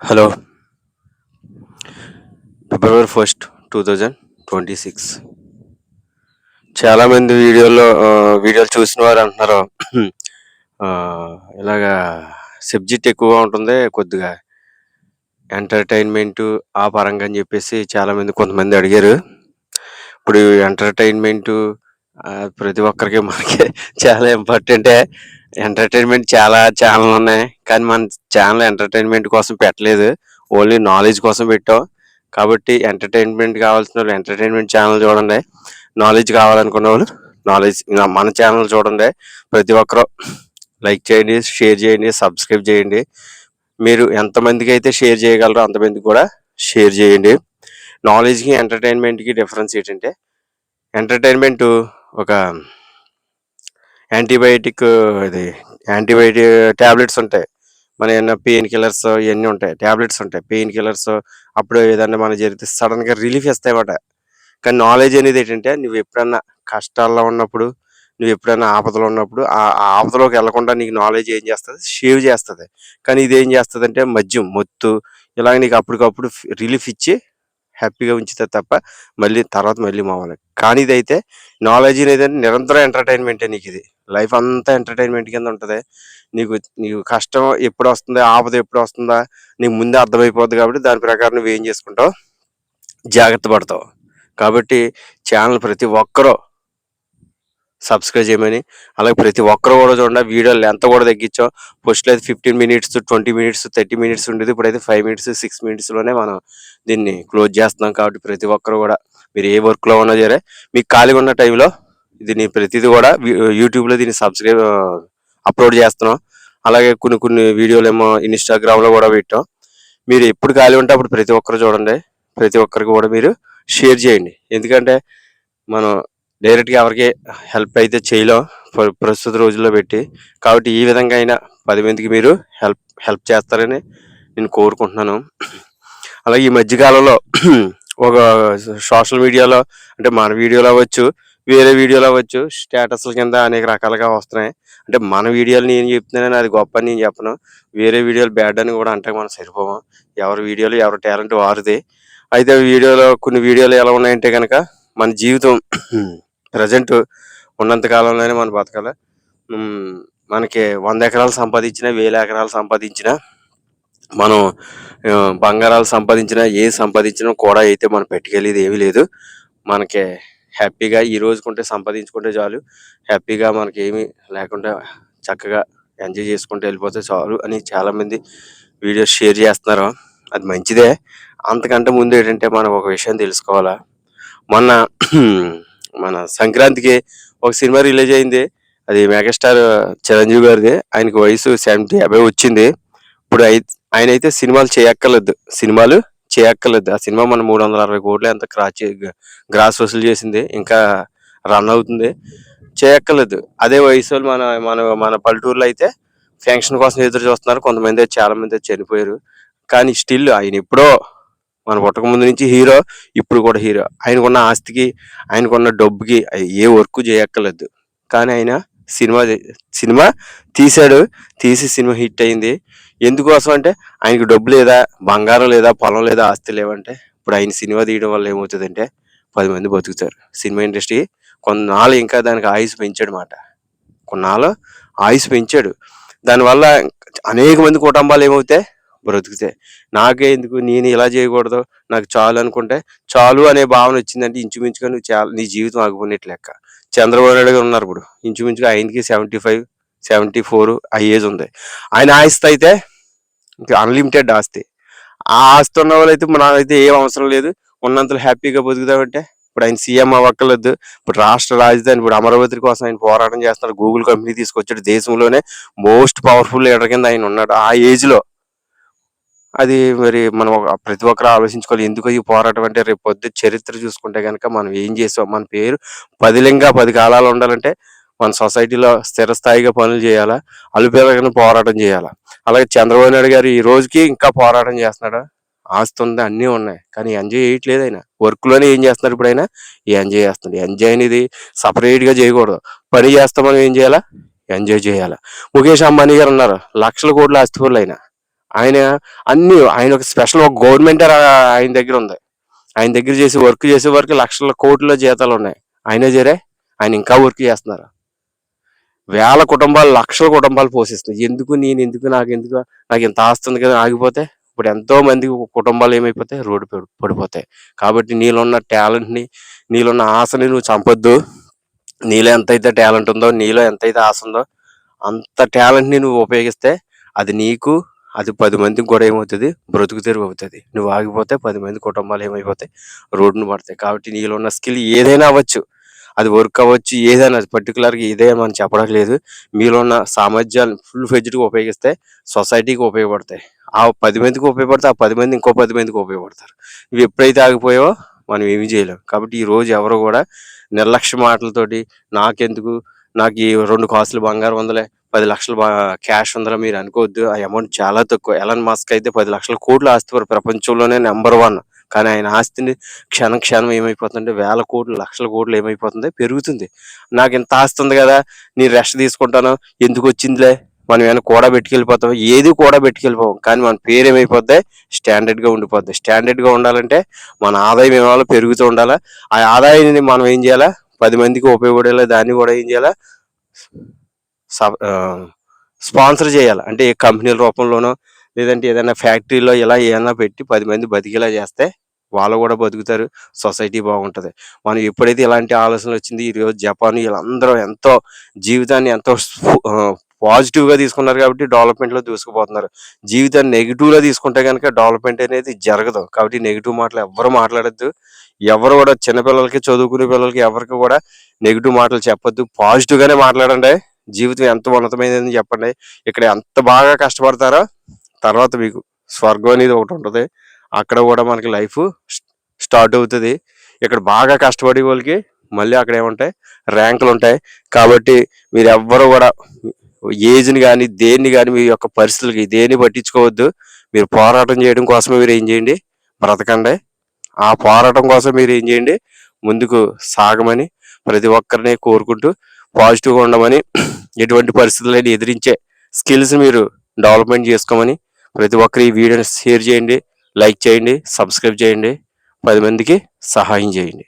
Hello. February first two thousand twenty six. చాలామంది వీడియోలో వీడియోలు చూసిన వారు అంటున్నారు ఇలాగా సబ్జెక్ట్ ఎక్కువగా ఉంటుంది కొద్దిగా ఎంటర్టైన్మెంట్ ఆ పరంగా అని చెప్పేసి చాలామంది కొంతమంది అడిగారు. ఇప్పుడు ఎంటర్టైన్మెంట్ ప్రతి ఒక్కరికి మనకి చాలా ఇంపార్టెంటే. ఎంటర్టైన్మెంట్ చాలా ఛానల్ ఉన్నాయి. కానీ మన ఛానల్ ఎంటర్టైన్మెంట్ కోసం పెట్టలేదు. ఓన్లీ నాలెడ్జ్ కోసం పెట్టాం. కాబట్టి ఎంటర్టైన్మెంట్ కావాల్సిన వాళ్ళు ఎంటర్టైన్మెంట్ ఛానల్ చూడండి. నాలెడ్జ్ కావాలనుకున్న వాళ్ళు నాలెడ్జ్ మన ఛానల్ చూడండి. ప్రతి ఒక్కరు లైక్ చేయండి షేర్ చేయండి సబ్స్క్రైబ్ చేయండి. మీరు ఎంతమందికి అయితే షేర్ చేయగలరో అంతమందికి కూడా షేర్ చేయండి. నాలెడ్జ్కి ఎంటర్టైన్మెంట్కి డిఫరెన్స్ ఏంటంటే ఎంటర్టైన్మెంట్ ఒక యాంటీబయాటిక్ ఇది యాంటీబయాటిక్ ట్యాబ్లెట్స్ ఉంటాయి. మన ఏమైనా పెయిన్ కిల్లర్స్ ఇవన్నీ ఉంటాయి. ట్యాబ్లెట్స్ ఉంటాయి. పెయిన్ కిల్లర్స్ అప్పుడు ఏదన్నా మన జరిగితే సడన్గా రిలీఫ్ ఇస్తాయన్నమాట. కానీ నాలెడ్జ్ అనేది ఏంటంటే నువ్వు ఎప్పుడన్నా కష్టాల్లో ఉన్నప్పుడు నువ్వు ఎప్పుడైనా ఆపదలో ఉన్నప్పుడు ఆ ఆపదలోకి వెళ్ళకుండా నీకు నాలెడ్జ్ ఏం చేస్తుంది? షేవ్ చేస్తుంది. కానీ ఇది ఏం చేస్తుంది అంటే మద్యం మొత్తు ఇలాగ నీకు అప్పటికప్పుడు రిలీఫ్ ఇచ్చి హ్యాపీగా ఉంచుతుంది తప్ప మళ్ళీ తర్వాత మళ్ళీ మామూలు కానీ ఇదైతే నాలెడ్జ్ అనేది నిరంతరం ఎంటర్టైన్మెంటే నీకు ఇది. లైఫ్ అంతా ఎంటర్టైన్మెంట్ కింద ఉంటుంది. నీకు నీకు కష్టం ఎప్పుడు వస్తుందా ఆపద ఎప్పుడు వస్తుందా నీకు ముందే అర్థమైపోద్ది కాబట్టి దాని ప్రకారం నువ్వు ఏం చేసుకుంటావు జాగ్రత్త పడతావు. కాబట్టి ఛానల్ ప్రతి ఒక్కరూ సబ్స్క్రైబ్ చేయమని అలాగే ప్రతి ఒక్కరు కూడా చూడండి వీడియో లెంత్ కూడా తగ్గించాం. ఫస్ట్లో అయితే fifteen minutes twenty minutes thirty minutes ఉండేది. ఇప్పుడైతే ఫైవ్ మినిట్స్ సిక్స్ మినిట్స్లోనే మనం దీన్ని క్లోజ్ చేస్తున్నాం కాబట్టి ప్రతి ఒక్కరు కూడా మీరు ఏ వర్క్లో ఉన్నా సరే మీకు ఖాళీగా ఉన్న టైంలో దీన్ని ప్రతిదీ కూడా యూట్యూబ్లో దీన్ని సబ్స్క్రైబ్ అప్లోడ్ చేస్తున్నాం. అలాగే కొన్ని కొన్ని వీడియోలు ఏమో ఇన్స్టాగ్రామ్లో కూడా పెట్టాం. మీరు ఎప్పుడు ఖాళీ ఉంటే అప్పుడు ప్రతి ఒక్కరు చూడండి. ప్రతి ఒక్కరికి కూడా మీరు షేర్ చేయండి. ఎందుకంటే మనం డైరెక్ట్గా ఎవరికి హెల్ప్ అయితే చేయలేం. ప్ర- ప్రస్తుత రోజుల్లో పెట్టి. కాబట్టి ఈ విధంగా అయినా పది మందికి మీరు హెల్ప్ హెల్ప్ చేస్తారని నేను కోరుకుంటున్నాను. అలాగే ఈ మధ్యకాలంలో ఒక సోషల్ మీడియాలో అంటే మన వీడియోలో అవ్వచ్చు వేరే వీడియోలో అవ్వచ్చు. స్టేటస్ల కింద అనేక రకాలుగా వస్తున్నాయి. అంటే మన వీడియోలు నేను చెప్తున్నాను అది గొప్ప అని నేను చెప్పను. వేరే వీడియోలు బ్యాడ్ అని కూడా అంటే మనం సరిపోము. ఎవరి వీడియోలు ఎవరి టాలెంట్ వారిది. అయితే వీడియోలో కొన్ని వీడియోలు ఎలా ఉన్నాయంటే కనుక మన జీవితం ప్రజెంట్ ఉన్నంత కాలంలోనే మనం బతకాలి. మనకి వంద ఎకరాలు సంపాదించినా వేల ఎకరాలు సంపాదించినా మనం బంగారాలు సంపాదించినా ఏ సంపాదించినా కూడా అయితే మనం పెట్టుకెళ్ళేది ఏమీ లేదు. మనకి హ్యాపీగా ఈ రోజుకుంటే సంపాదించుకుంటే చాలు. హ్యాపీగా మనకి ఏమి లేకుండా చక్కగా ఎంజాయ్ చేసుకుంటూ వెళ్ళిపోతే చాలు అని చాలామంది వీడియోస్ షేర్ చేస్తున్నారు. అది మంచిదే. అంతకంటే ముందు ఏంటంటే మనం ఒక విషయం తెలుసుకోవాలా? మొన్న మన సంక్రాంతికి ఒక సినిమా రిలీజ్ అయింది. అది మెగాస్టార్ చిరంజీవి గారిది. ఆయనకి వయసు సెవెంటీ యాభై వచ్చింది. ఇప్పుడు ఆయన అయితే సినిమాలు చేయక్కర్లేదు. సినిమాలు చేయక్కర్లేదు. ఆ సినిమా మన మూడు వందల అరవై కోట్లు ఎంత క్రాచ్ గ్రాస్ వసూలు చేసింది. ఇంకా రన్ అవుతుంది. చేయక్కర్లేదు. అదే వయసు వాళ్ళు మన మన మన పల్లెటూరులో అయితే ఫంక్షన్ కోసం ఎదురు చూస్తున్నారు. కొంతమంది చాలా మంది చనిపోయారు. కానీ స్టిల్ ఆయన ఎప్పుడో మన పుట్టక ముందు నుంచి హీరో ఇప్పుడు కూడా హీరో. ఆయనకున్న ఆస్తికి ఆయనకున్న డబ్బుకి ఏ వర్క్ చేయక్కర్లేదు. కానీ ఆయన సినిమా సినిమా తీశాడు. తీసి సినిమా హిట్ అయింది. ఎందుకోసం అంటే ఆయనకి డబ్బు లేదా బంగారం లేదా పొలం లేదా ఆస్తి లేవంటే ఇప్పుడు ఆయన సినిమా తీయడం వల్ల ఏమవుతుందంటే పది మంది బతుకుతారు. సినిమా ఇండస్ట్రీ కొన్నాళ్ళు ఇంకా దానికి ఆయుష్ పెంచాడు మాట కొన్నాళ్ళు ఆయుష్ పెంచాడు. దానివల్ల అనేక మంది కుటుంబాలు ఏమవుతాయి బ్రతుకుతాయి. నాకే ఎందుకు? నేను ఇలా చేయకూడదు. నాకు చాలు అనుకుంటే చాలు అనే భావన వచ్చిందంటే ఇంచుమించుగా నువ్వు చాలా నీ జీవితం ఆగిపోయినట్టు లెక్క. చంద్రబాబు నాయుడు గారు ఉన్నారు ఇప్పుడు. ఇంచుమించుగా ఆయనకి సెవెంటీ ఫైవ్ సెవెంటీ ఫోర్ ఆ ఏజ్ ఉంది. ఆయన ఆయిస్తే అయితే ఇంకా అన్లిమిటెడ్ ఆస్తి. ఆ ఆస్తి ఉన్న వాళ్ళైతే మనకైతే ఏం అవసరం లేదు. ఉన్నంతలో హ్యాపీగా బతుకుతామంటే ఇప్పుడు ఆయన సీఎం అవ్వక్కర్లేదు. ఇప్పుడు రాష్ట్ర రాజధాని ఇప్పుడు అమరావతి కోసం ఆయన పోరాటం చేస్తున్నారు గూగుల్ కంపెనీ తీసుకొచ్చాడు. దేశంలోనే మోస్ట్ పవర్ఫుల్ లీడర్ కింద ఆయన ఉన్నాడు. ఆ ఏజ్లో అది మరి మనం ప్రతి ఒక్కరు ఆలోచించుకోవాలి. ఎందుకు ఈ పోరాటం అంటే రేపు పొద్దు చరిత్ర చూసుకుంటే కనుక మనం ఏం చేసాం? మన పేరు పదిలింగా పది కాలాలు ఉండాలంటే మన సొసైటీలో స్థిరస్థాయిగా పనులు చేయాలా? అలుపేరగానే పోరాటం చేయాలా? అలాగే చంద్రబాబు నాయుడు గారు ఈ రోజుకి ఇంకా పోరాటం చేస్తున్నాడు? ఆస్తి ఉంది అన్నీ ఉన్నాయి. కానీ ఎంజాయ్ చేయట్లేదు ఆయన. వర్క్లోనే ఏం చేస్తున్నారు ఇప్పుడు ఆయన? ఎంజాయ్ చేస్తున్నాడు. ఎంజాయ్ అనేది సపరేట్గా చేయకూడదు. పని చేస్తాం మనం ఏం చేయాలా? ఎంజాయ్ చేయాలా? ముఖేష్ అంబానీ గారు ఉన్నారు. లక్షల కోట్ల ఆస్తిపరులు ఆయన. ఆయన అన్ని ఆయన ఒక స్పెషల్ ఒక గవర్నమెంట్ ఆయన దగ్గర ఉంది. ఆయన దగ్గర చేసి వర్క్ చేసే వరకు లక్షల కోట్ల జీతాలు ఉన్నాయి. ఆయన జరే ఆయన ఇంకా వర్క్ చేస్తున్నారు. వేల కుటుంబాలు లక్షల కుటుంబాలు పోషిస్తున్నాయి. ఎందుకు నేను ఎందుకు నాకు ఎందుకు నాకు ఇంత ఆస్తుంది కదా ఆగిపోతే? ఇప్పుడు ఎంతో మంది కుటుంబాలు ఏమైపోతాయి రోడ్డు పడిపోతాయి. కాబట్టి నీలోన్న టాలెంట్ని నీలోన్న ఆశని నువ్వు చంపొద్దు. నీలో ఎంతైతే టాలెంట్ ఉందో నీలో ఎంతైతే ఆశ ఉందో అంత టాలెంట్ని నువ్వు ఉపయోగిస్తే అది నీకు అది పది మందికి కూడా ఏమవుతుంది? బ్రతుకు తెరువు అవుతుంది. నువ్వు ఆగిపోతే పది మంది కుటుంబాలు ఏమైపోతాయి? రోడ్డును పడతాయి. కాబట్టి నీలో ఉన్న స్కిల్ ఏదైనా అవ్వచ్చు. అది వర్క్ అవ్వచ్చు ఏదైనా పర్టికులర్గా ఇదే మనం చెప్పడం లేదు మీలో ఉన్న సామర్థ్యాలు ఫుల్ ఫెజ్డ్గా ఉపయోగిస్తే సొసైటీకి ఉపయోగపడతాయి. ఆ పది మందికి ఉపయోగపడితే ఆ పది మంది ఇంకో పది మందికి ఉపయోగపడతారు. ఇవి ఎప్పుడైతే ఆగిపోయావో మనం ఏమి చేయలేం. కాబట్టి ఈ రోజు ఎవరు కూడా నిర్లక్ష్య మాటలతోటి నాకెందుకు? నాకు ఈ రెండు కాసులు బంగారం ఉందలే పది లక్షలు క్యాష్ ఉందలే మీరు అనుకోవద్దు. ఆ అమౌంట్ చాలా తక్కువ. ఎలన్ మాస్క్ అయితే పది లక్షల కోట్లు ఆస్తి ప్రపంచంలోనే నెంబర్ వన్ కానీ ఆయన ఆస్తిని క్షణం క్షణం ఏమైపోతుందంటే వేల కోట్లు లక్షల కోట్లు ఏమైపోతుంది? పెరుగుతుంది. నాకు ఇంత ఆస్తి ఉంది కదా నేను రెస్ట్ తీసుకుంటాను. ఎందుకు వచ్చిందిలే? మనం ఏమైనా కూడా పెట్టుకెళ్ళిపోతాం ఏది కూడా పెట్టుకెళ్ళిపోం కానీ మన పేరు ఏమైపోద్ది? స్టాండర్డ్గా ఉండిపోద్ది. స్టాండర్డ్గా ఉండాలంటే మన ఆదాయం ఏమైనా పెరుగుతూ ఉండాలా. ఆ ఆదాయాన్ని మనం ఏం చేయాలా? పది మందికి ఉపయోగపడేలా దాన్ని కూడా ఏం చేయాలా? స్పాన్సర్ చేయాలి? అంటే ఏ కంపెనీల రూపంలోనో లేదంటే ఏదైనా ఫ్యాక్టరీలో ఇలా ఏమైనా పెట్టి పది మంది బతికేలా చేస్తే వాళ్ళు కూడా బతుకుతారు. సొసైటీ బాగుంటుంది. మనం ఎప్పుడైతే ఇలాంటి ఆలోచనలు వచ్చింది ఈ రోజు జపాన్ వీళ్ళందరూ ఎంతో జీవితాన్ని ఎంతో పాజిటివ్గా తీసుకున్నారు కాబట్టి డెవలప్మెంట్లో దూసుకుపోతున్నారు. జీవితాన్ని నెగిటివ్గా తీసుకుంటే కనుక డెవలప్మెంట్ అనేది జరగదు. కాబట్టి నెగిటివ్ మాటలు ఎవరు మాట్లాడద్దు. ఎవరు కూడా చిన్నపిల్లలకి చదువుకునే పిల్లలకి ఎవరికి కూడా నెగిటివ్ మాటలు చెప్పొద్దు. పాజిటివ్గానే మాట్లాడండి. జీవితం ఎంత ఉన్నతమైనదని చెప్పండి. ఇక్కడ ఎంత బాగా కష్టపడతారో తర్వాత మీకు స్వర్గం అనేది ఒకటి ఉంటుంది. అక్కడ కూడా మనకి లైఫ్ స్టార్ట్ అవుతుంది. ఇక్కడ బాగా కష్టపడే వాళ్ళకి మళ్ళీ అక్కడ ఏముంటాయి? ర్యాంకులు ఉంటాయి. కాబట్టి మీరు ఎవ్వరు కూడా ఏజ్ని కానీ దేన్ని కానీ మీ యొక్క పరిస్థితులకి దేన్ని పట్టించుకోవద్దు. మీరు పోరాటం చేయడం కోసమే మీరు ఏం చేయండి? బ్రతకండి. ఆ పోరాటం కోసం మీరు ఏం చేయండి? ముందుకు సాగమని ప్రతి ఒక్కరిని కోరుకుంటూ పాజిటివ్గా ఉండమని ఎటువంటి పరిస్థితులైనా ఎదిరించే స్కిల్స్ మీరు డెవలప్మెంట్ చేసుకోమని ప్రతి ఒక్కరు ఈ వీడియోని షేర్ చేయండి. లైక్ చేయండి సబ్స్క్రైబ్ చేయండి పది మందికి సహాయం చేయండి.